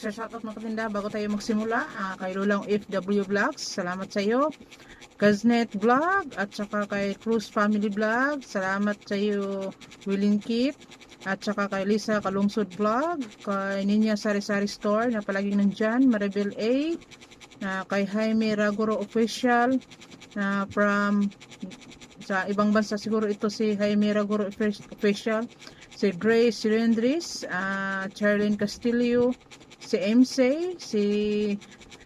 Sa shoutout mga katinda, bago tayo magsimula, ah, kay Lulang FW Vlogs, salamat sa iyo. Gaznet Vlog, at saka kay Cruz Family Vlog, salamat sa iyo, Willing Keep, at saka kay Lisa Kalungsod Vlog, kay Ninya Sari Sari Store, na palaging nandyan, Maribel A, na kay Jaime Raguro Official, na from sa ibang bansa siguro ito si Jaime Raguro Official, si Grace Cilindris, ah Charlene Castillo, si MC, si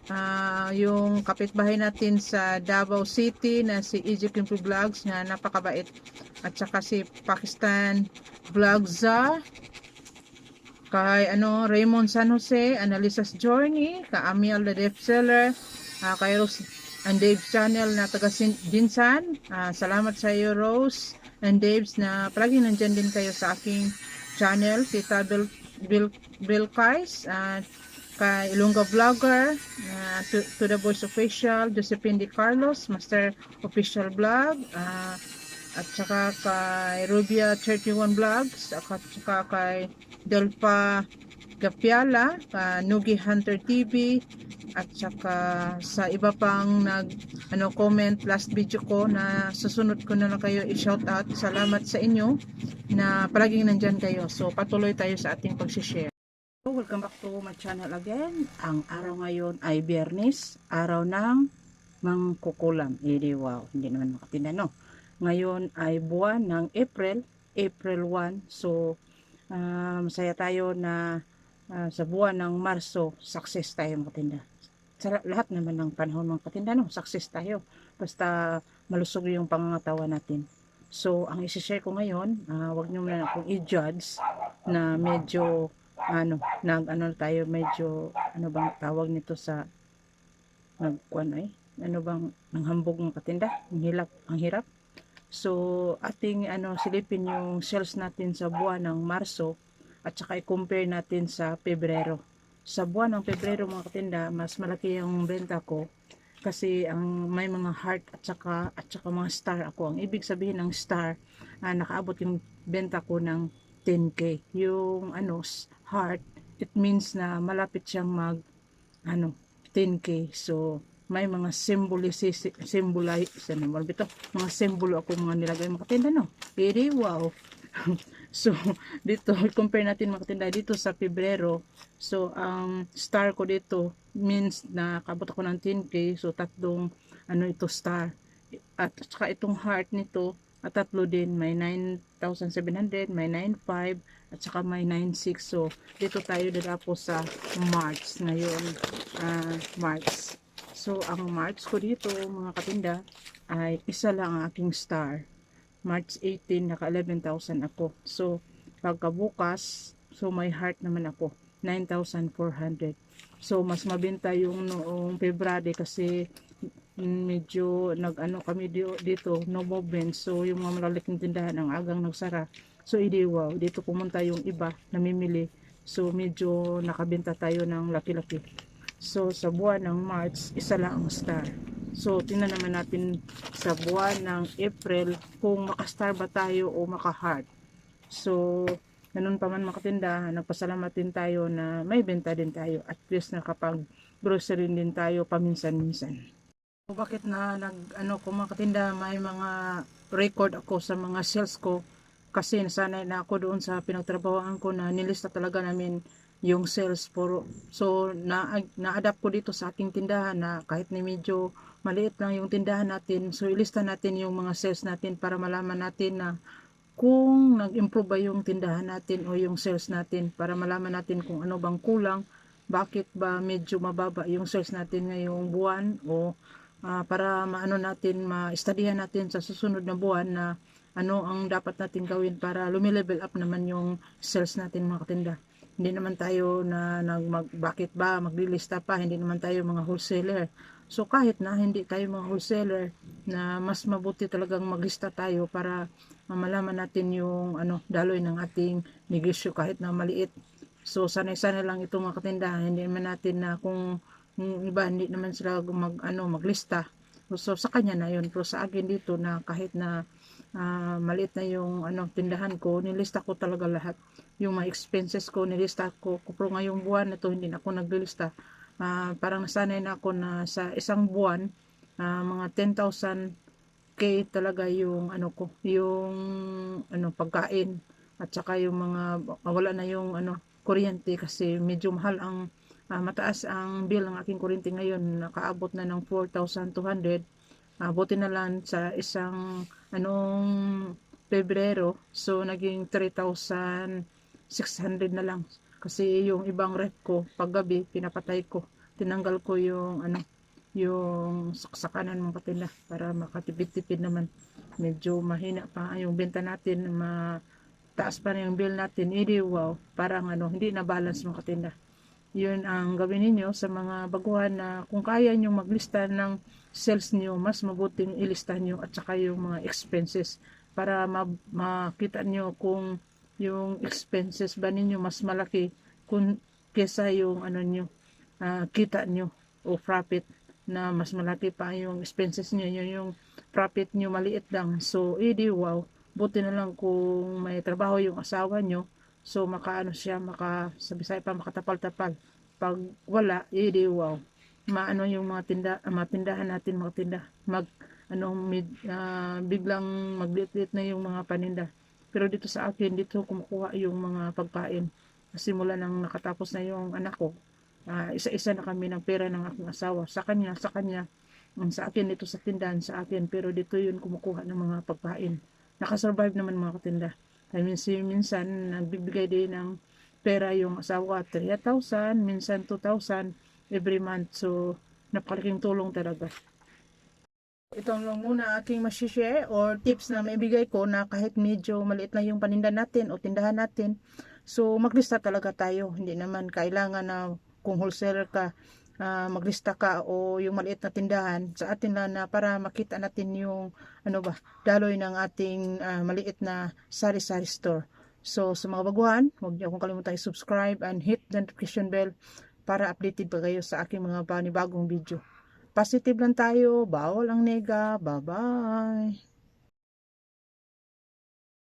ah, yung kapitbahay natin sa Davao City na si EJ Kimpo Vlogs na napakabait at saka si Pakistan Vlogza kay ano Raymond San Jose, Analisa's Journey, ka Amiel the Deaf Seller, ah, kay Rose and Dave's channel na taga Jinsan. Ah, salamat sa iyo Rose and Dave's na palagi nandyan din kayo sa aking channel, Tita Bill, Bill, Bill Kais, at kay Ilongga Vlogger, ah, to, to the Voice Official, Josephine Di Carlos, Master Official Vlog, ah, at saka kay Rubia 31 Vlogs, at saka kay Delpa Gapiala, ka Nugi Hunter TV, at saka sa iba pang nag ano comment last video ko na susunod ko na lang kayo i-shout out. Salamat sa inyo na palaging nandyan kayo. So patuloy tayo sa ating pag-share. So, welcome back to my channel again. Ang araw ngayon ay Biyernes, araw ng mangkukulam. Hindi wow, hindi naman makatinda no. Ngayon ay buwan ng April, April 1. So ah, masaya tayo na ah, sa buwan ng Marso, success tayo makatinda sa lahat naman ng panahon mga katinda, no? success tayo. Basta malusog yung pangangatawan natin. So, ang isi-share ko ngayon, uh, wag nyo na akong i-judge na medyo, ano, nag, ano tayo, medyo, ano bang tawag nito sa, nag, ano eh, ano bang, ng hambog ng katinda, ang hilap, ang hirap. So, ating, ano, silipin yung sales natin sa buwan ng Marso, at saka i-compare natin sa Pebrero sa buwan ng Pebrero mga katinda, mas malaki yung benta ko kasi ang may mga heart at saka at saka mga star ako. Ang ibig sabihin ng star, ah, nakaabot yung benta ko ng 10k. Yung ano, heart, it means na malapit siyang mag ano, 10k. So, may mga symbolis symbolize ano mo bito mga simbolo ako mga nilagay mga katinda no very wow so dito compare natin mga katinda dito sa Pebrero so ang star ko dito means na kabot ako ng 10k so tatlong ano ito star. At saka itong heart nito at tatlo din may 9,700 may 9,500 at saka may 9,600 so dito tayo dalapo sa March ngayon uh, March. So, ang marks ko dito, mga katinda, ay isa lang ang aking star. March 18, naka 11,000 ako. So, pagkabukas, so may heart naman ako. 9,400. So, mas mabenta yung noong February kasi medyo nag-ano kami dito, no movement. So, yung mga malalaking tindahan ang agang nagsara. So, hindi wow. Dito pumunta yung iba, namimili. So, medyo nakabenta tayo ng laki-laki. So, sa buwan ng March, isa lang ang star. So, tingnan naman natin sa buwan ng April kung makastar ba tayo o maka-heart. So, ganun pa man makatinda, nagpasalamat din tayo na may benta din tayo. At least nakapag grocery din tayo paminsan-minsan. So, bakit na nag, ano, kung makatinda, may mga record ako sa mga sales ko kasi nasanay na ako doon sa pinagtrabahoan ko na nilista talaga namin yung sales puro. So, na, na-adapt ko dito sa aking tindahan na kahit na medyo maliit lang yung tindahan natin, so ilista natin yung mga sales natin para malaman natin na kung nag-improve ba yung tindahan natin o yung sales natin para malaman natin kung ano bang kulang, bakit ba medyo mababa yung sales natin ngayong buwan o uh, para maano natin, ma-studyhan natin sa susunod na buwan na ano ang dapat natin gawin para lumilevel up naman yung sales natin mga katinda hindi naman tayo na nag mag, bakit ba maglilista pa hindi naman tayo mga wholesaler. So kahit na hindi tayo mga wholesaler na mas mabuti talagang maglista tayo para malaman natin yung ano daloy ng ating negosyo kahit na maliit. So sanay-sanay lang itong mga katindahan. Hindi naman natin na kung iba hindi naman sila mag ano maglista so sa kanya na yun pero sa akin dito na kahit na ah, maliit na yung ano tindahan ko, nilista ko talaga lahat. Yung mga expenses ko, nilista ko. Pero ngayong buwan na to, hindi na ako naglilista. Ah, parang nasanay na ako na sa isang buwan, ah, mga 10,000 K talaga yung ano ko, yung ano pagkain at saka yung mga wala na yung ano kuryente kasi medyo mahal ang ah, mataas ang bill ng aking kuryente ngayon. Nakaabot na ng 4,200 uh, buti na lang sa isang anong Pebrero. So naging 3,600 na lang. Kasi yung ibang rep ko paggabi pinapatay ko. Tinanggal ko yung ano yung saksakanan mga katinda para makatipid-tipid naman. Medyo mahina pa yung benta natin mataas pa na yung bill natin. Hindi wow parang ano hindi na balance mga katinda yun ang gawin ninyo sa mga baguhan na kung kaya nyo maglista ng sales nyo mas mabuting ilista nyo at saka yung mga expenses para ma- makita nyo kung yung expenses ba ninyo mas malaki kung kesa yung ano nyo ah, kita nyo o profit na mas malaki pa yung expenses nyo, yun yung profit nyo maliit lang. So, edi wow, buti na lang kung may trabaho yung asawa nyo, so makaano siya, maka, sa Bisaya pa, makatapal-tapal. Pag wala, edi wow, maano yung mga tinda, ah, mga tindahan natin, mga tinda, mag, ano, mid, ah, biglang magliit na yung mga paninda. Pero dito sa akin, dito kumukuha yung mga pagkain. Kasi mula nang nakatapos na yung anak ko, Ah, isa-isa na kami ng pera ng aking asawa. Sa kanya, sa kanya, ang sa akin dito sa tindahan, sa akin. Pero dito yun kumukuha ng mga pagkain. Nakasurvive naman mga katinda. Si, minsan, nagbibigay din ng pera yung asawa, 3,000, minsan 2,000 every month. So, napakalaking tulong talaga. Ito lang muna aking masishare or tips na maibigay ko na kahit medyo maliit lang yung paninda natin o tindahan natin. So, maglista talaga tayo. Hindi naman kailangan na kung wholesaler ka, ah, maglista ka o yung maliit na tindahan sa atin lang na para makita natin yung ano ba, daloy ng ating ah, maliit na sari-sari store. So sa mga baguhan, huwag niyo akong kalimutan i-subscribe and hit the notification bell para updated pa kayo sa aking mga panibagong video. Positive lang tayo, bawal ang nega. Bye-bye!